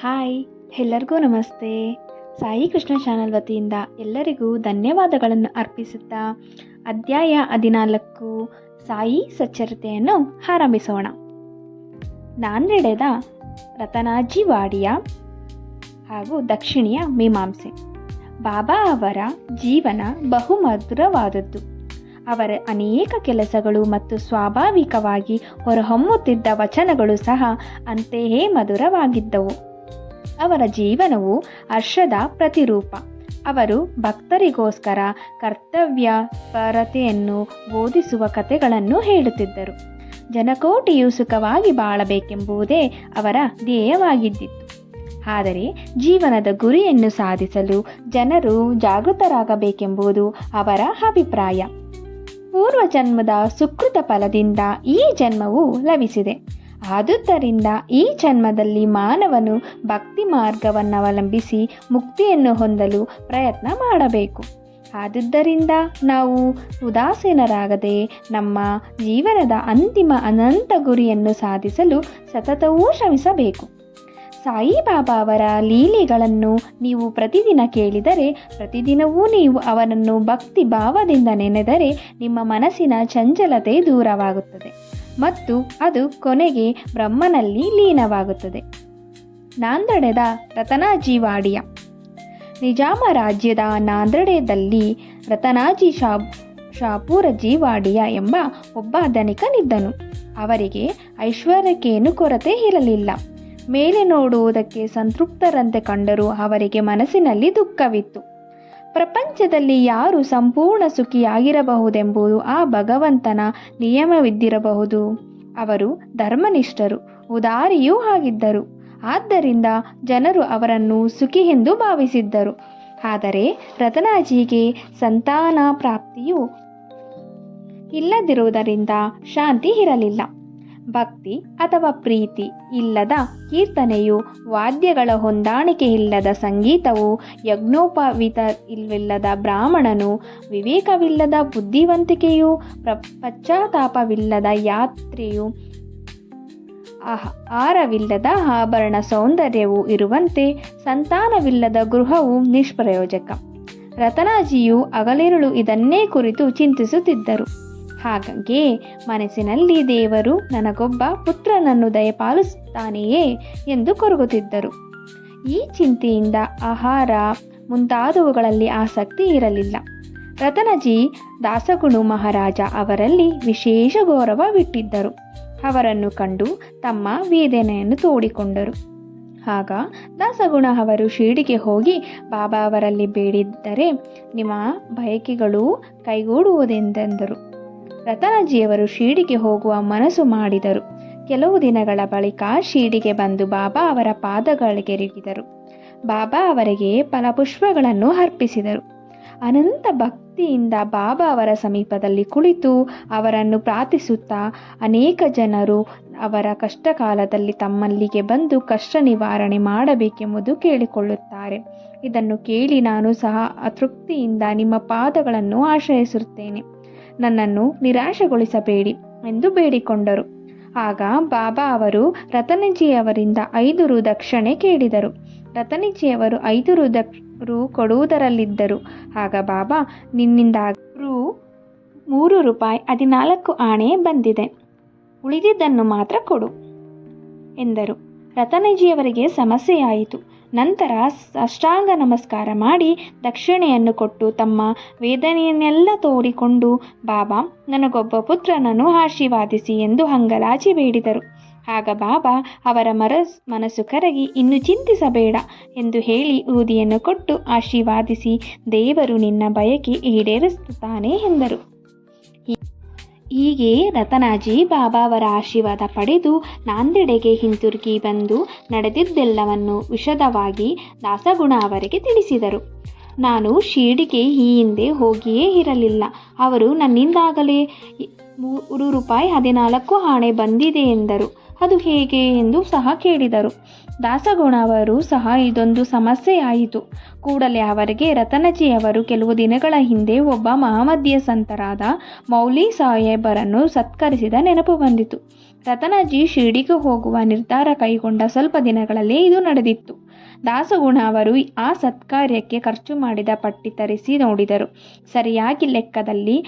Hi, ಎಲ್ಲರಿಗೂ ನಮಸ್ತೆ. Sai Krishna channel ವತಿಯಿಂದ ಎಲ್ಲರಿಗೂ ಧನ್ಯವಾದಗಳನ್ನು ಅರ್ಪಿಸುತ್ತಾ ಅಧ್ಯಾಯ ಹದಿನಾಲ್ಕು, ಸಾಯಿ ಸಚ್ಚರತೆಯನ್ನು ಆರಂಭಿಸೋಣ. ನಾಂದೆಡೆದ ರತನಾಜಿ ವಾಡಿಯ ಹಾಗೂ ದಕ್ಷಿಣಿಯ ಮೀಮಾಂಸೆ. ಬಾಬಾ ಅವರ ಜೀವನ ಬಹುಮಧುರವಾದದ್ದು. ಅವರ ಅನೇಕ ಕೆಲಸಗಳು ಮತ್ತು ಸ್ವಾಭಾವಿಕವಾಗಿ ಹೊರಹೊಮ್ಮುತ್ತಿದ್ದ ವಚನಗಳು ಸಹ ಅಂತೆಯೇ ಮಧುರವಾಗಿದ್ದವು. ಅವರ ಜೀವನವು ಹರ್ಷದ ಪ್ರತಿರೂಪ. ಅವರು ಭಕ್ತರಿಗೋಸ್ಕರ ಕರ್ತವ್ಯ, ಪರತೆಯನ್ನು ಬೋಧಿಸುವ ಕಥೆಗಳನ್ನು ಹೇಳುತ್ತಿದ್ದರು. ಜನಕೋಟಿಯು ಸುಖವಾಗಿ ಬಾಳಬೇಕೆಂಬುದೇ ಅವರ ಧ್ಯೇಯವಾಗಿದ್ದಿತ್ತು. ಆದರೆ ಜೀವನದ ಗುರಿಯನ್ನು ಸಾಧಿಸಲು ಜನರು ಜಾಗೃತರಾಗಬೇಕೆಂಬುದು ಅವರ ಅಭಿಪ್ರಾಯ. ಪೂರ್ವ ಜನ್ಮದ ಸುಕೃತ ಫಲದಿಂದ ಈ ಜನ್ಮವು ಲಭಿಸಿದೆ. ಆದುದರಿಂದ ಈ ಜನ್ಮದಲ್ಲಿ ಮಾನವನು ಭಕ್ತಿ ಮಾರ್ಗವನ್ನು ಅವಲಂಬಿಸಿ ಮುಕ್ತಿಯನ್ನು ಹೊಂದಲು ಪ್ರಯತ್ನ ಮಾಡಬೇಕು. ಆದುದರಿಂದ ನಾವು ಉದಾಸೀನರಾಗದೆ ನಮ್ಮ ಜೀವನದ ಅಂತಿಮ ಅನಂತ ಗುರಿಯನ್ನು ಸಾಧಿಸಲು ಸತತವೂ ಶ್ರಮಿಸಬೇಕು. ಸಾಯಿಬಾಬಾ ಅವರ ಲೀಲೆಗಳನ್ನು ನೀವು ಪ್ರತಿದಿನ ಕೇಳಿದರೆ, ಪ್ರತಿದಿನವೂ ನೀವು ಅವನನ್ನು ಭಕ್ತಿ ಭಾವದಿಂದ ನೆನೆದರೆ ನಿಮ್ಮ ಮನಸ್ಸಿನ ಚಂಚಲತೆ ದೂರವಾಗುತ್ತದೆ. ಮತ್ತು ಅದು ಕೊನೆಗೆ ಬ್ರಹ್ಮನಲ್ಲಿ ಲೀನವಾಗುತ್ತದೆ. ನಾಂದಡೆದ ರತನಾಜಿ ವಾಡಿಯ ನಿಜಾಮ ರಾಜ್ಯದ ನಾಂದಡೆದಲ್ಲಿ ರತನಾಜಿ ಶಾ ಶಾಪೂರಜಿ ಜೀವಾಡಿಯ ಎಂಬ ಒಬ್ಬ ಧನಿಕನಿದ್ದನು. ಅವರಿಗೆ ಐಶ್ವರ್ಯಕ್ಕೇನು ಕೊರತೆ ಇರಲಿಲ್ಲ. ಮೇಲೆ ನೋಡುವುದಕ್ಕೆ ಸಂತೃಪ್ತರಂತೆ ಕಂಡರೂ ಅವರಿಗೆ ಮನಸ್ಸಿನಲ್ಲಿ ದುಃಖವಿತ್ತು. ಪ್ರಪಂಚದಲ್ಲಿ ಯಾರು ಸಂಪೂರ್ಣ ಸುಖಿಯಾಗಿರಬಹುದೆಂಬುದು ಆ ಭಗವಂತನ ನಿಯಮವಿದ್ದಿರಬಹುದು. ಅವರು ಧರ್ಮನಿಷ್ಠರು, ಉದಾರಿಯೂ ಆಗಿದ್ದರು. ಆದ್ದರಿಂದ ಜನರು ಅವರನ್ನು ಸುಖಿ ಎಂದು ಭಾವಿಸಿದ್ದರು. ಆದರೆ ರತನಾಜಿಗೆ ಸಂತಾನ ಪ್ರಾಪ್ತಿಯು ಇಲ್ಲದಿರುವುದರಿಂದ ಶಾಂತಿ ಇರಲಿಲ್ಲ. ಭಕ್ತಿ ಅಥವಾ ಪ್ರೀತಿ ಇಲ್ಲದ ಕೀರ್ತನೆಯು ವಾದ್ಯಗಳ ಹೊಂದಾಣಿಕೆ ಇಲ್ಲದ ಸಂಗೀತವು ಯಜ್ಞೋಪವಿತ ಇಲ್ಲದ ಬ್ರಾಹ್ಮಣನು ವಿವೇಕವಿಲ್ಲದ ಬುದ್ಧಿವಂತಿಕೆಯು ಪ್ರ ಪಶ್ಚಾತ್ತಾಪವಿಲ್ಲದ ಯಾತ್ರೆಯು ಆಹಾರವಿಲ್ಲದ ಆಭರಣ ಸೌಂದರ್ಯವು ಇರುವಂತೆ ಸಂತಾನವಿಲ್ಲದ ಗೃಹವು ನಿಷ್ಪ್ರಯೋಜಕ. ರತನಾಜಿಯು ಹಗಲಿರುಳು ಇದನ್ನೇ ಕುರಿತು ಚಿಂತಿಸುತ್ತಿದ್ದರು. ಹಾಗಾಗಿ ಮನಸ್ಸಿನಲ್ಲಿ ದೇವರು ನನಗೊಬ್ಬ ಪುತ್ರನನ್ನು ದಯಪಾಲಿಸುತ್ತಾನೆಯೇ ಎಂದು ಕೊರಗುತ್ತಿದ್ದರು. ಈ ಚಿಂತೆಯಿಂದ ಆಹಾರ ಮುಂತಾದವುಗಳಲ್ಲಿ ಆಸಕ್ತಿ ಇರಲಿಲ್ಲ. ರತನಜಿ ದಾಸಗುಣು ಮಹಾರಾಜ ಅವರಲ್ಲಿ ವಿಶೇಷ ಗೌರವವಿಟ್ಟಿದ್ದರು. ಅವರನ್ನು ಕಂಡು ತಮ್ಮ ವೇದನೆಯನ್ನು ತೋಡಿಕೊಂಡರು. ಆಗ ದಾಸಗುಣ ಅವರು ಶಿರಡಿಗೆ ಹೋಗಿ, ಬಾಬಾ ಅವರಲ್ಲಿ ಬೇಡಿದ್ದರೆ ನಿಮ್ಮ ಬಯಕೆಗಳು ಕೈಗೂಡುವುದೆಂದೆಂದರು. ರತನಜಿಯವರು ಶಿರಡಿಗೆ ಹೋಗುವ ಮನಸ್ಸು ಮಾಡಿದರು. ಕೆಲವು ದಿನಗಳ ಬಳಿಕ ಶಿರಡಿಗೆ ಬಂದು ಬಾಬಾ ಅವರ ಪಾದಗಳಿಗೆರಿಗಿದರು. ಬಾಬಾ ಅವರಿಗೆ ಫಲಪುಷ್ಪಗಳನ್ನು ಅರ್ಪಿಸಿದರು. ಅನಂತ ಭಕ್ತಿಯಿಂದ ಬಾಬಾ ಅವರ ಸಮೀಪದಲ್ಲಿ ಕುಳಿತು ಅವರನ್ನು ಪ್ರಾರ್ಥಿಸುತ್ತಾ ಅನೇಕ ಜನರು ಅವರ ಕಷ್ಟ ಕಾಲದಲ್ಲಿ ತಮ್ಮಲ್ಲಿಗೆ ಬಂದು ಕಷ್ಟ ನಿವಾರಣೆ ಮಾಡಬೇಕೆಂಬುದು ಕೇಳಿಕೊಳ್ಳುತ್ತಾರೆ. ಇದನ್ನು ಕೇಳಿ ನಾನು ಸಹ ಅತೃಪ್ತಿಯಿಂದ ನಿಮ್ಮ ಪಾದಗಳನ್ನು ಆಶ್ರಯಿಸುತ್ತೇನೆ. ನನ್ನನ್ನು ನಿರಾಶೆಗೊಳಿಸಬೇಡಿ ಎಂದು ಬೇಡಿಕೊಂಡರು. ಆಗ ಬಾಬಾ ಅವರು ರತನಜಿಯವರಿಂದ ಐದು ರು ದಕ್ಷಿಣೆ ಕೇಳಿದರು. ರತನಜಿಯವರು ಐದು ರು ರು ಕೊಡುವುದರಲ್ಲಿದ್ದರು. ಆಗ ಬಾಬಾ, ನಿನ್ನಿಂದ ರು ಮೂರು ರೂಪಾಯಿ ಹದಿನಾಲ್ಕು ಆಣೆ ಬಂದಿದೆ. ಉಳಿದಿದ್ದನ್ನು ಮಾತ್ರ ಕೊಡು ಎಂದರು. ರತನಜಿಯವರಿಗೆ ಸಮಸ್ಯೆಯಾಯಿತು. ನಂತರ ಅಷ್ಟಾಂಗ ನಮಸ್ಕಾರ ಮಾಡಿ ದಕ್ಷಿಣೆಯನ್ನು ಕೊಟ್ಟು ತಮ್ಮ ವೇದನೆಯನ್ನೆಲ್ಲ ತೋಡಿಕೊಂಡು, ಬಾಬಾ, ನನಗೊಬ್ಬ ಪುತ್ರನನ್ನು ಆಶೀರ್ವಾದಿಸಿ ಎಂದು ಹಂಗಲಾಚಿ ಬೇಡಿದರು. ಆಗ ಬಾಬಾ, ಅವರ ಮರಸ್ ಮನಸ್ಸು ಕರಗಿ ಇನ್ನು ಚಿಂತಿಸಬೇಡ ಎಂದು ಹೇಳಿ ಊದಿಯನ್ನು ಕೊಟ್ಟು, ಆಶೀರ್ವಾದಿಸಿ, ದೇವರು ನಿನ್ನ ಬಯಕೆ ಈಡೇರಿಸುತ್ತಾನೆ ಎಂದರು. ಹೀಗೆ ರತನಾಜಿ ಬಾಬಾವರ ಆಶೀರ್ವಾದ ಪಡೆದು ನಾಂದೆಡೆಗೆ ಹಿಂತಿರುಗಿ ಬಂದು ನಡೆದಿದ್ದೆಲ್ಲವನ್ನು ವಿಷದವಾಗಿ ದಾಸಗುಣ ಅವರಿಗೆ ತಿಳಿಸಿದರು. ನಾನು ಶಿರ್ಡಿಗೆ ಈ ಹಿಂದೆ ಹೋಗಿಯೇ ಇರಲಿಲ್ಲ. ಅವರು ನನ್ನಿಂದಾಗಲೇ ಮೂರು ರೂಪಾಯಿ ಹದಿನಾಲ್ಕು ಆಣೆ ಬಂದಿದೆ ಎಂದರು. ಅದು ಹೇಗೆ ಎಂದು ಸಹ ಕೇಳಿದರು. ದಾಸಗುಣ ಅವರು ಸಹ ಇದೊಂದು ಸಮಸ್ಯೆಯಾಯಿತು. ಕೂಡಲೇ ಅವರಿಗೆ ರತನಜಿಯವರು ಕೆಲವು ದಿನಗಳ ಹಿಂದೆ ಒಬ್ಬ ಮಹಮದ್ಯ ಸಂತರಾದ ಮೌಲಿ ಸಾಹೇಬರನ್ನು ಸತ್ಕರಿಸಿದ ನೆನಪು ಬಂದಿತು. ರತನಜಿ ಶಿರ್ಡಿಗೆ ಹೋಗುವ ನಿರ್ಧಾರ ಕೈಗೊಂಡ ಸ್ವಲ್ಪ ದಿನಗಳಲ್ಲೇ ಇದು ನಡೆದಿತ್ತು. ದಾಸಗುಣ ಅವರು ಆ ಸತ್ಕಾರ್ಯಕ್ಕೆ ಖರ್ಚು ಮಾಡಿದ ಪಟ್ಟಿ ತರಿಸಿ ನೋಡಿದರು. ಸರಿಯಾಗಿ ಲೆಕ್ಕದಲ್ಲಿ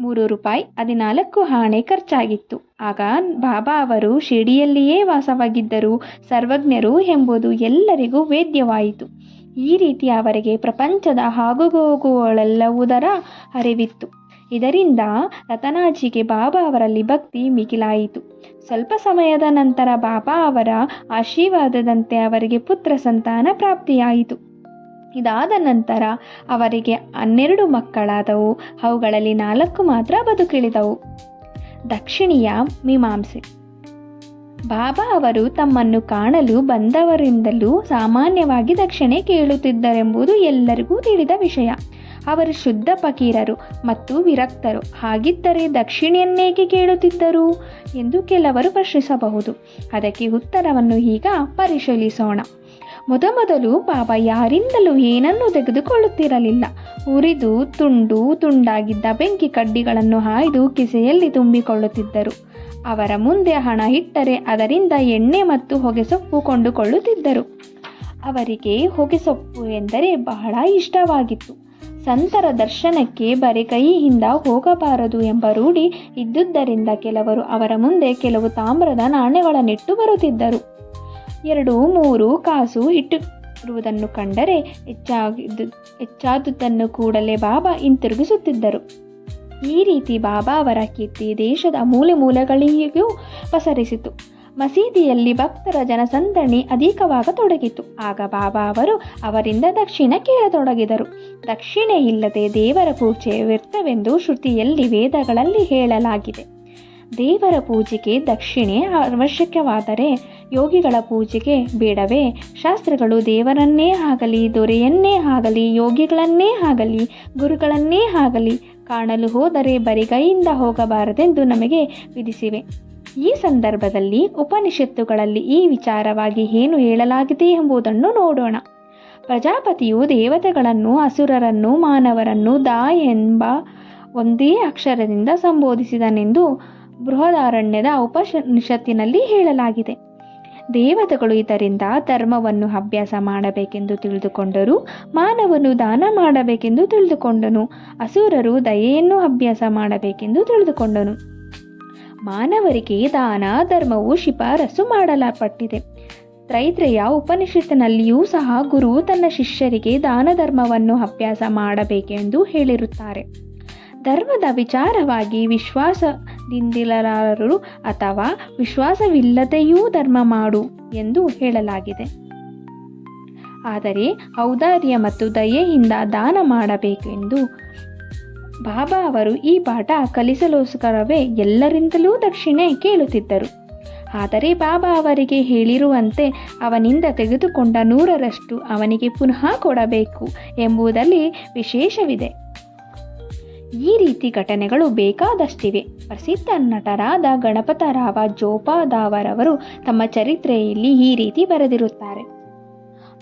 ಮೂರು ರೂಪಾಯಿ, ಹದಿನಾಲ್ಕು ಆಣೆ ಖರ್ಚಾಗಿತ್ತು. ಆಗ ಬಾಬಾ ಅವರು ಶಿರ್ಡಿಯಲ್ಲಿಯೇ ವಾಸವಾಗಿದ್ದರು. ಸರ್ವಜ್ಞರು ಎಂಬುದು ಎಲ್ಲರಿಗೂ ವೇದ್ಯವಾಯಿತು. ಈ ರೀತಿ ಅವರಿಗೆ ಪ್ರಪಂಚದ ಹಾಗುಗೋಗುಗಳೆಲ್ಲವುದರ ಅರಿವಿತ್ತು. ಇದರಿಂದ ರತನಾಜಿಗೆ ಬಾಬಾ ಅವರಲ್ಲಿ ಭಕ್ತಿ ಮಿಗಿಲಾಯಿತು. ಸ್ವಲ್ಪ ಸಮಯದ ನಂತರ ಬಾಬಾ ಅವರ ಆಶೀರ್ವಾದದಂತೆ ಅವರಿಗೆ ಪುತ್ರ ಸಂತಾನ ಪ್ರಾಪ್ತಿಯಾಯಿತು. ಇದಾದ ನಂತರ ಅವರಿಗೆ ಹನ್ನೆರಡು ಮಕ್ಕಳಾದವು. ಅವುಗಳಲ್ಲಿ ನಾಲ್ಕು ಮಾತ್ರ ಬದುಕಿಳಿದವು. ದಕ್ಷಿಣಿಯ ಮೀಮಾಂಸೆ. ಬಾಬಾ ಅವರು ತಮ್ಮನ್ನು ಕಾಣಲು ಬಂದವರಿಂದಲೂ ಸಾಮಾನ್ಯವಾಗಿ ದಕ್ಷಿಣೆ ಕೇಳುತ್ತಿದ್ದರೆಂಬುದು ಎಲ್ಲರಿಗೂ ತಿಳಿದ ವಿಷಯ. ಅವರು ಶುದ್ಧ ಫಕೀರರು ಮತ್ತು ವಿರಕ್ತರು. ಹಾಗಿದ್ದರೆ ದಕ್ಷಿಣೆಯನ್ನೇಕೆ ಕೇಳುತ್ತಿದ್ದರು ಎಂದು ಕೆಲವರು ಪ್ರಶ್ನಿಸಬಹುದು. ಅದಕ್ಕೆ ಉತ್ತರವನ್ನು ಈಗ ಪರಿಶೀಲಿಸೋಣ. ಮೊದಮೊದಲು ಪಾಪ ಯಾರಿಂದಲೂ ಏನನ್ನೂ ತೆಗೆದುಕೊಳ್ಳುತ್ತಿರಲಿಲ್ಲ. ಉರಿದು, ತುಂಡು, ತುಂಡಾಗಿದ್ದ ಬೆಂಕಿ ಕಡ್ಡಿಗಳನ್ನು ಹಾಯ್ದು ಕಿಸೆಯಲ್ಲಿ ತುಂಬಿಕೊಳ್ಳುತ್ತಿದ್ದರು. ಅವರ ಮುಂದೆ ಹಣ ಇಟ್ಟರೆ ಅದರಿಂದ ಎಣ್ಣೆ ಮತ್ತು ಹೊಗೆಸೊಪ್ಪು ಕೊಂಡುಕೊಳ್ಳುತ್ತಿದ್ದರು. ಅವರಿಗೆ ಹೊಗೆಸೊಪ್ಪು ಎಂದರೆ ಬಹಳ ಇಷ್ಟವಾಗಿತ್ತು. ಸಂತರ ದರ್ಶನಕ್ಕೆ ಬರೆ ಕೈಯಿಂದ ಹೋಗಬಾರದು ಎಂಬ ರೂಢಿ ಇದ್ದುದರಿಂದ ಕೆಲವರು ಅವರ ಮುಂದೆ ಕೆಲವು ತಾಮ್ರದ ನಾಣ್ಯಗಳನ್ನಿಟ್ಟು ಬರುತ್ತಿದ್ದರು. ಎರಡು ಮೂರು ಕಾಸು ಇಟ್ಟಿರುವುದನ್ನು ಕಂಡರೆ ಹೆಚ್ಚಾಗಿದ್ದು ಹೆಚ್ಚಾದುದನ್ನು ಕೂಡಲೇ ಬಾಬಾ ಹಿಂತಿರುಗಿಸುತ್ತಿದ್ದರು. ಈ ರೀತಿ ಬಾಬಾ ಅವರ ಕೀರ್ತಿ ದೇಶದ ಮೂಲೆ ಮೂಲೆಗಳಿಗೂ ಪಸರಿಸಿತು. ಮಸೀದಿಯಲ್ಲಿ ಭಕ್ತರ ಜನಸಂದಣಿ ಅಧಿಕವಾಗತೊಡಗಿತು. ಆಗ ಬಾಬಾ ಅವರು ಅವರಿಂದ ದಕ್ಷಿಣ ಕೇಳತೊಡಗಿದರು. ದಕ್ಷಿಣೆ ಇಲ್ಲದೆ ದೇವರ ಪೂಜೆ ವ್ಯರ್ಥವೆಂದು ಶ್ರುತಿಯಲ್ಲಿ ವೇದಗಳಲ್ಲಿ ಹೇಳಲಾಗಿದೆ. ದೇವರ ಪೂಜೆಗೆ ದಕ್ಷಿಣೆ ಅವಶ್ಯಕವಾದರೆ ಯೋಗಿಗಳ ಪೂಜೆಗೆ ಬೇಡವೇ? ಶಾಸ್ತ್ರಗಳು ದೇವರನ್ನೇ ಆಗಲಿ, ದೊರೆಯನ್ನೇ ಆಗಲಿ, ಯೋಗಿಗಳನ್ನೇ ಆಗಲಿ, ಗುರುಗಳನ್ನೇ ಆಗಲಿ ಕಾಣಲು ಹೋದರೆ ಬರಿಗೈಯಿಂದ ಹೋಗಬಾರದೆಂದು ನಮಗೆ ವಿಧಿಸಿವೆ. ಈ ಸಂದರ್ಭದಲ್ಲಿ ಉಪನಿಷತ್ತುಗಳಲ್ಲಿ ಈ ವಿಚಾರವಾಗಿ ಏನು ಹೇಳಲಾಗಿದೆ ಎಂಬುದನ್ನು ನೋಡೋಣ. ಪ್ರಜಾಪತಿಯು ದೇವತೆಗಳನ್ನು, ಅಸುರರನ್ನು, ಮಾನವರನ್ನು, ದಾ ಎಂಬ ಒಂದೇ ಅಕ್ಷರದಿಂದ ಸಂಬೋಧಿಸಿದನೆಂದು ಬೃಹದಾರಣ್ಯದ ಉಪನಿಷತ್ತಿನಲ್ಲಿ ಹೇಳಲಾಗಿದೆ. ದೇವತೆಗಳು ಇದರಿಂದ ಧರ್ಮವನ್ನು ಅಭ್ಯಾಸ ಮಾಡಬೇಕೆಂದು ತಿಳಿದುಕೊಂಡರು ಮಾನವನು ದಾನ ಮಾಡಬೇಕೆಂದು ತಿಳಿದುಕೊಂಡನು, ಅಸುರರು ದಯೆಯನ್ನು ಅಭ್ಯಾಸ ಮಾಡಬೇಕೆಂದು ತಿಳಿದುಕೊಂಡನು. ಮಾನವರಿಗೆ ದಾನ, ಧರ್ಮವು ಶಿಫಾರಸು ಮಾಡಲ್ಪಟ್ಟಿದೆ. ತ್ರೈತ್ರೆಯ ಉಪನಿಷತ್ತಿನಲ್ಲಿಯೂ ಸಹ ಗುರು ತನ್ನ ಶಿಷ್ಯರಿಗೆ ದಾನ ಧರ್ಮವನ್ನು ಅಭ್ಯಾಸ ಮಾಡಬೇಕೆಂದು ಹೇಳಿರುತ್ತಾರೆ. ಧರ್ಮದ ವಿಚಾರವಾಗಿ ವಿಶ್ವಾಸದಿಂದಿರಲಾರರು ಅಥವಾ ವಿಶ್ವಾಸವಿಲ್ಲದೆಯೂ ಧರ್ಮ ಮಾಡು ಎಂದು ಹೇಳಲಾಗಿದೆ. ಆದರೆ ಔದಾರ್ಯ ಮತ್ತು ದಯೆಯಿಂದ ದಾನ ಮಾಡಬೇಕೆಂದು ಬಾಬಾ ಅವರು ಈ ಪಾಠ ಕಲಿಸಲೋಸ್ಕರವೇ ಎಲ್ಲರಿಂದಲೂ ದಕ್ಷಿಣೆ ಕೇಳುತ್ತಿದ್ದರು. ಆದರೆ ಬಾಬಾ ಅವರಿಗೆ ಹೇಳಿರುವಂತೆ ಅವನಿಂದ ತೆಗೆದುಕೊಂಡ ನೂರರಷ್ಟು ಅವನಿಗೆ ಪುನಃ ಕೊಡಬೇಕು ಎಂಬುದರಲ್ಲಿ ವಿಶೇಷವಿದೆ. ಈ ರೀತಿ ಘಟನೆಗಳು ಬೇಕಾದಷ್ಟಿವೆ. ಪ್ರಸಿದ್ಧ ನಟರಾದ ಗಣಪತರಾವ ಜೋಪಾದಾವರವರು ತಮ್ಮ ಚರಿತ್ರೆಯಲ್ಲಿ ಈ ರೀತಿ ಬರೆದಿರುತ್ತಾರೆ.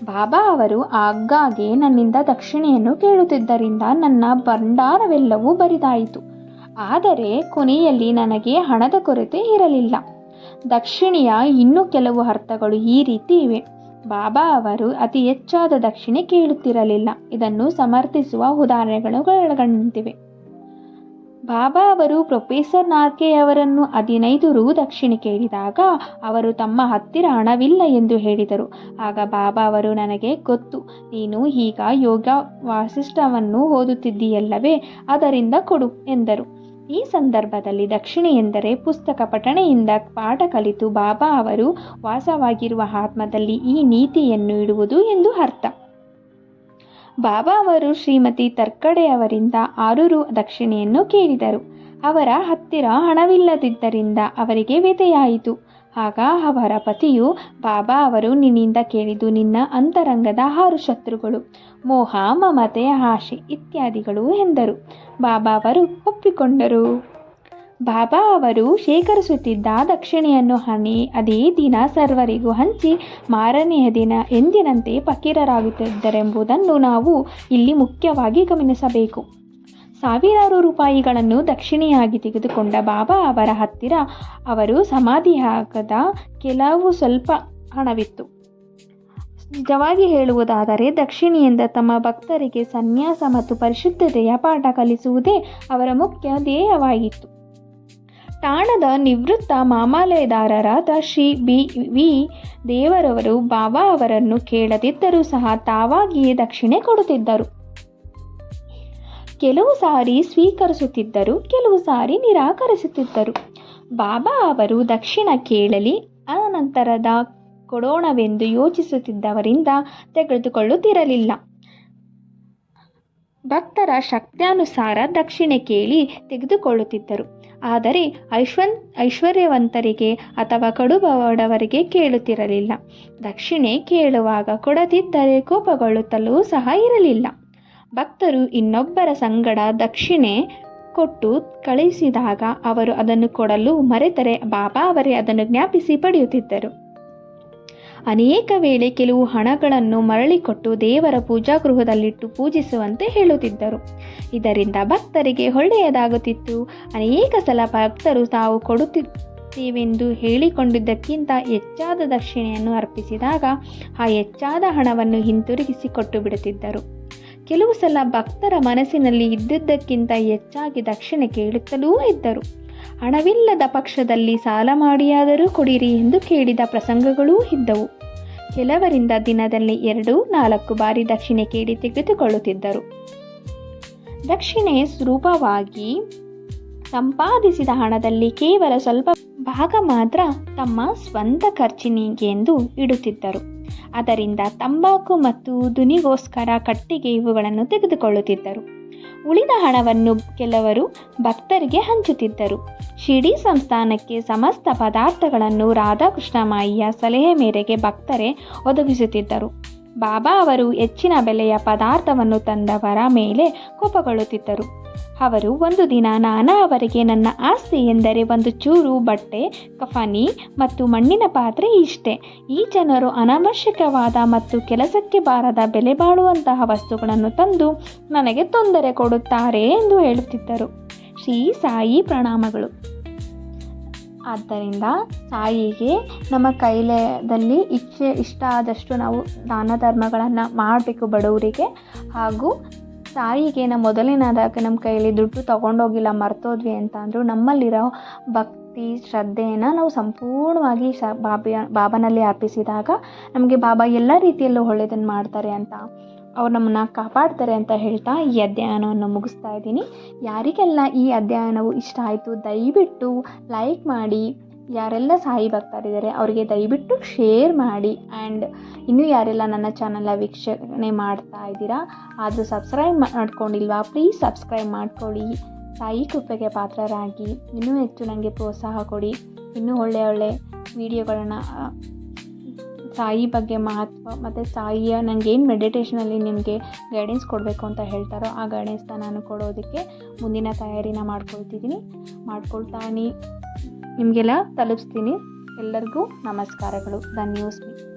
ಬಾಬಾ ಅವರು ಆಗಾಗ್ಗೆ ನನ್ನಿಂದ ದಕ್ಷಿಣೆಯನ್ನು ಕೇಳುತ್ತಿದ್ದರಿಂದ ನನ್ನ ಭಂಡಾರವೆಲ್ಲವೂ ಬರಿದಾಯಿತು. ಆದರೆ ಕೊನೆಯಲ್ಲಿ ನನಗೆ ಹಣದ ಕೊರತೆ ಇರಲಿಲ್ಲ. ದಕ್ಷಿಣೆಯ ಇನ್ನೂ ಕೆಲವು ಅರ್ಥಗಳು ಈ ರೀತಿ ಇವೆ. ಬಾಬಾ ಅವರು ಅತಿ ಹೆಚ್ಚಾದ ದಕ್ಷಿಣೆ ಕೇಳುತ್ತಿರಲಿಲ್ಲ. ಇದನ್ನು ಸಮರ್ಥಿಸುವ ಉದಾಹರಣೆಗಳು ಒಳಗೊಂಡಿವೆ. ಬಾಬಾ ಅವರು ಪ್ರೊಫೆಸರ್ ನಾರ್ಕೆಯವರನ್ನು ಹದಿನೈದು ರು ದಕ್ಷಿಣೆ ಕೇಳಿದಾಗ ಅವರು ತಮ್ಮ ಹತ್ತಿರ ಹಣವಿಲ್ಲ ಎಂದು ಹೇಳಿದರು. ಆಗ ಬಾಬಾ ಅವರು, ನನಗೆ ಗೊತ್ತು, ನೀನು ಈಗ ಯೋಗ ವಾಸಿಷ್ಠವನ್ನು ಓದುತ್ತಿದ್ದೀಯಲ್ಲವೇ, ಅದರಿಂದ ಕೊಡು ಎಂದರು. ಈ ಸಂದರ್ಭದಲ್ಲಿ ದಕ್ಷಿಣೆ ಎಂದರೆ ಪುಸ್ತಕ ಪಠಣೆಯಿಂದ ಪಾಠ ಕಲಿತು ಬಾಬಾ ಅವರು ವಾಸವಾಗಿರುವ ಆತ್ಮದಲ್ಲಿ ಈ ನೀತಿಯನ್ನು ಇಡುವುದು ಎಂದು ಅರ್ಥ. ಬಾಬಾ ಅವರು ಶ್ರೀಮತಿ ತರ್ಕಡೆಯವರಿಂದ ಆರು ರು ದಕ್ಷಿಣೆಯನ್ನು ಕೇಳಿದರು. ಅವರ ಹತ್ತಿರ ಹಣವಿಲ್ಲದಿದ್ದರಿಂದ ಅವರಿಗೆ ವ್ಯಥೆಯಾಯಿತು ಆಗ ಅವರ ಪತಿಯು, ಬಾಬಾ ಅವರು ನಿನ್ನಿಂದ ಕೇಳಿದು ನಿನ್ನ ಅಂತರಂಗದ ಆರು ಶತ್ರುಗಳು, ಮೋಹ, ಮಮತೆ, ಆಶೆ ಇತ್ಯಾದಿಗಳು ಎಂದರು. ಬಾಬಾ ಅವರು ಒಪ್ಪಿಕೊಂಡರು. ಬಾಬಾ ಅವರು ಶೇಖರಿಸುತ್ತಿದ್ದ ದಕ್ಷಿಣೆಯನ್ನು ಹಣಿ ಅದೇ ದಿನ ಸರ್ವರಿಗೂ ಹಂಚಿ ಮಾರನೆಯ ದಿನ ಎಂದಿನಂತೆ ಫಕೀರರಾಗುತ್ತಿದ್ದರೆಂಬುದನ್ನು ನಾವು ಇಲ್ಲಿ ಮುಖ್ಯವಾಗಿ ಗಮನಿಸಬೇಕು. ಸಾವಿರಾರು ರೂಪಾಯಿಗಳನ್ನು ದಕ್ಷಿಣೆಯಾಗಿ ತೆಗೆದುಕೊಂಡ ಬಾಬಾ ಅವರ ಹತ್ತಿರ ಅವರು ಸಮಾಧಿಯಾಗದ ಕೆಲವು ಸ್ವಲ್ಪ ಹಣವಿತ್ತು. ನಿಜವಾಗಿ ಹೇಳುವುದಾದರೆ ದಕ್ಷಿಣೆಯಿಂದ ತಮ್ಮ ಭಕ್ತರಿಗೆ ಸನ್ಯಾಸ ಮತ್ತು ಪರಿಶುದ್ಧತೆಯ ಪಾಠ ಕಲಿಸುವುದೇ ಅವರ ಮುಖ್ಯ ಧ್ಯೇಯವಾಗಿತ್ತು. ಠಾಣದ ನಿವೃತ್ತ ಮಾಮಾಲಯದಾರರಾದ ಶ್ರೀ ಬಿ ವಿ ದೇವರವರು ಬಾಬಾ ಅವರನ್ನು ಕೇಳದಿದ್ದರೂ ಸಹ ತಾವಾಗಿಯೇ ದಕ್ಷಿಣೆ ಕೊಡುತ್ತಿದ್ದರು. ಕೆಲವು ಸಾರಿ ಸ್ವೀಕರಿಸುತ್ತಿದ್ದರು, ಕೆಲವು ಸಾರಿ ನಿರಾಕರಿಸುತ್ತಿದ್ದರು. ಬಾಬಾ ಅವರು ದಕ್ಷಿಣ ಕೇಳಲಿ, ಅನಂತರದ ಕೊಡೋಣವೆಂದು ಯೋಚಿಸುತ್ತಿದ್ದವರಿಂದ ತೆಗೆದುಕೊಳ್ಳುತ್ತಿರಲಿಲ್ಲ. ಭಕ್ತರ ಶಕ್ತ್ಯಾನುಸಾರ ದಕ್ಷಿಣೆ ಕೇಳಿ ತೆಗೆದುಕೊಳ್ಳುತ್ತಿದ್ದರು. ಆದರೆ ಐಶ್ವನ್, ಐಶ್ವರ್ಯವಂತರಿಗೆ ಅಥವಾ ಕಡುಬಡವರಿಗೆ ಕೇಳುತ್ತಿರಲಿಲ್ಲ. ದಕ್ಷಿಣೆ ಕೇಳುವಾಗ ಕೊಡದಿದ್ದರೆ ಕೋಪಗೊಳ್ಳುತ್ತಲೂ ಸಹ ಇರಲಿಲ್ಲ. ಭಕ್ತರು ಇನ್ನೊಬ್ಬರ ಸಂಗಡ ದಕ್ಷಿಣೆ ಕೊಟ್ಟು ಕಳುಹಿಸಿದಾಗ ಅವರು ಅದನ್ನು ಕೊಡಲು ಮರೆತರೆ ಬಾಬಾ ಅವರೇ ಅದನ್ನು ಜ್ಞಾಪಿಸಿ ಪಡೆಯುತ್ತಿದ್ದರು. ಅನೇಕ ವೇಳೆ ಕೆಲವು ಹಣಗಳನ್ನು ಮರಳಿಕೊಟ್ಟು ದೇವರ ಪೂಜಾ ಗೃಹದಲ್ಲಿಟ್ಟು ಪೂಜಿಸುವಂತೆ ಹೇಳುತ್ತಿದ್ದರು. ಇದರಿಂದ ಭಕ್ತರಿಗೆ ಒಳ್ಳೆಯದಾಗುತ್ತಿತ್ತು. ಅನೇಕ ಸಲ ಭಕ್ತರು ತಾವು ಕೊಡುತ್ತಿದ್ದೇವೆಂದು ಹೇಳಿಕೊಂಡಿದ್ದಕ್ಕಿಂತ ಹೆಚ್ಚಾದ ದಕ್ಷಿಣೆಯನ್ನು ಅರ್ಪಿಸಿದಾಗ ಆ ಹೆಚ್ಚಾದ ಹಣವನ್ನು ಹಿಂತಿರುಗಿಸಿ ಕೊಟ್ಟು ಬಿಡುತ್ತಿದ್ದರು. ಕೆಲವು ಸಲ ಭಕ್ತರ ಮನಸ್ಸಿನಲ್ಲಿ ಇದ್ದಿದ್ದಕ್ಕಿಂತ ಹೆಚ್ಚಾಗಿ ದಕ್ಷಿಣೆ ಕೇಳುತ್ತಲೂ ಇದ್ದರು. ಹಣವಿಲ್ಲದ ಪಕ್ಷದಲ್ಲಿ ಸಾಲ ಮಾಡಿಯಾದರೂ ಕೊಡಿರಿ ಎಂದು ಕೇಳಿದ ಪ್ರಸಂಗಗಳೂ ಇದ್ದವು. ಕೆಲವರಿಂದ ದಿನದಲ್ಲಿ ಎರಡು, ನಾಲ್ಕು ಬಾರಿ ದಕ್ಷಿಣೆ ಕೇಳಿ ತೆಗೆದುಕೊಳ್ಳುತ್ತಿದ್ದರು. ದಕ್ಷಿಣೆ ಸ್ವರೂಪವಾಗಿ ಸಂಪಾದಿಸಿದ ಹಣದಲ್ಲಿ ಕೇವಲ ಸ್ವಲ್ಪ ಭಾಗ ಮಾತ್ರ ತಮ್ಮ ಸ್ವಂತ ಖರ್ಚಿನಿಗೆಂದು ಇಡುತ್ತಿದ್ದರು. ಅದರಿಂದ ತಂಬಾಕು ಮತ್ತು ದುನಿಗೋಸ್ಕರ ಕಟ್ಟಿಗೆ ಇವುಗಳನ್ನು ತೆಗೆದುಕೊಳ್ಳುತ್ತಿದ್ದರು. ಉಳಿದ ಹಣವನ್ನು ಕೆಲವರು ಭಕ್ತರಿಗೆ ಹಂಚುತ್ತಿದ್ದರು. ಶಿಡಿ ಸಂಸ್ಥಾನಕ್ಕೆ ಸಮಸ್ತ ಪದಾರ್ಥಗಳನ್ನು ರಾಧಾಕೃಷ್ಣ ಮಾಯಿಯ ಸಲಹೆ ಮೇರೆಗೆ ಭಕ್ತರೇ ಒದಗಿಸುತ್ತಿದ್ದರು. ಬಾಬಾ ಅವರು ಹೆಚ್ಚಿನ ಬೆಲೆಯ ಪದಾರ್ಥವನ್ನು ತಂದವರ ಮೇಲೆ ಕೋಪಗೊಳ್ಳುತ್ತಿದ್ದರು. ಅವರು ಒಂದು ದಿನ ನಾನಾ ಅವರಿಗೆ ನನ್ನ ಆಸ್ತಿ ಎಂದರೆ ಒಂದು ಚೂರು ಬಟ್ಟೆ, ಕಫನಿ ಮತ್ತು ಮಣ್ಣಿನ ಪಾತ್ರೆ ಇಷ್ಟೆ. ಈ ಜನರು ಅನಾವಶ್ಯಕವಾದ ಮತ್ತು ಕೆಲಸಕ್ಕೆ ಬಾರದ ಬೆಲೆ ಬಾಳುವಂತಹ ವಸ್ತುಗಳನ್ನು ತಂದು ನನಗೆ ತೊಂದರೆ ಕೊಡುತ್ತಾರೆ ಎಂದು ಹೇಳುತ್ತಿದ್ದರು. ಶ್ರೀ ಸಾಯಿ ಪ್ರಣಾಮಗಳು. ಆದ್ದರಿಂದ ಸಾಯಿಗೆ ನಮ್ಮ ಕೈಲದಲ್ಲಿ ಇಚ್ಛೆ ಇಷ್ಟ ಆದಷ್ಟು ನಾವು ದಾನ ಧರ್ಮಗಳನ್ನು ಮಾಡಬೇಕು ಬಡವರಿಗೆ ಹಾಗೂ ತಾಯಿಗೆ ನಮ್ಮ ಮೊದಲಿನದಾಗ ನಮ್ಮ ಕೈಯಲ್ಲಿ ದುಡ್ಡು ತಗೊಂಡೋಗಿಲ್ಲ, ಮರ್ತೋದ್ವಿ ಅಂತ ಅಂದರೂ ನಮ್ಮಲ್ಲಿರೋ ಭಕ್ತಿ ಶ್ರದ್ಧೆಯನ್ನು ನಾವು ಸಂಪೂರ್ಣವಾಗಿ ಶ ಬಾಬಿಯ ಬಾಬನಲ್ಲಿ ಅರ್ಪಿಸಿದಾಗ ನಮಗೆ ಬಾಬಾ ಎಲ್ಲ ರೀತಿಯಲ್ಲೂ ಒಳ್ಳೆಯದನ್ನು ಮಾಡ್ತಾರೆ ಅಂತ, ಅವ್ರು ನಮ್ಮನ್ನು ಕಾಪಾಡ್ತಾರೆ ಅಂತ ಹೇಳ್ತಾ ಈ ಅಧ್ಯಯನವನ್ನು ಮುಗಿಸ್ತಾ ಇದ್ದೀನಿ. ಯಾರಿಗೆಲ್ಲ ಈ ಅಧ್ಯಯನವು ಇಷ್ಟ ಆಯಿತು ದಯವಿಟ್ಟು ಲೈಕ್ ಮಾಡಿ. ಯಾರೆಲ್ಲ ಸಾಯಿ ಭಕ್ತರಿದ್ದಾರೆ ಅವರಿಗೆ ದಯವಿಟ್ಟು ಶೇರ್ ಮಾಡಿ. ಆ್ಯಂಡ್ ಇನ್ನೂ ಯಾರೆಲ್ಲ ನನ್ನ ಚಾನಲ್ನ ವೀಕ್ಷಣೆ ಮಾಡ್ತಾ ಇದ್ದೀರಾ, ಆದರೂ ಸಬ್ಸ್ಕ್ರೈಬ್ ಮಾಡ್ಕೊಂಡಿಲ್ವಾ ಪ್ಲೀಸ್ ಸಬ್ಸ್ಕ್ರೈಬ್ ಮಾಡ್ಕೊಳ್ಳಿ. ಸಾಯಿ ಕೃಪೆಗೆ ಪಾತ್ರರಾಗಿ. ಇನ್ನೂ ಹೆಚ್ಚು ನನಗೆ ಪ್ರೋತ್ಸಾಹ ಕೊಡಿ. ಇನ್ನೂ ಒಳ್ಳೆ ಒಳ್ಳೆ ವಿಡಿಯೋಗಳನ್ನು ಸಾಯಿ ಬಗ್ಗೆ ಮಹತ್ವ ಮತ್ತು ಸಾಯಿಯ ನನಗೇನು ಮೆಡಿಟೇಷನಲ್ಲಿ ನಿಮಗೆ ಗೈಡೆನ್ಸ್ ಕೊಡಬೇಕು ಅಂತ ಹೇಳ್ತಾರೋ ಆ ಗೈಡೆನ್ಸ್ನ ನಾನು ಕೊಡೋದಕ್ಕೆ ಮುಂದಿನ ತಯಾರಿನ ಮಾಡ್ಕೊಳ್ತಿದ್ದೀನಿ. ಮಾಡ್ಕೊಳ್ತಾನೆ. ನಿಮಗೆಲ್ಲ ತಲುಪಿಸ್ತೀನಿ. ಎಲ್ಲರಿಗೂ ನಮಸ್ಕಾರಗಳು. ಧನ್ಯೋಸ್ಮಿ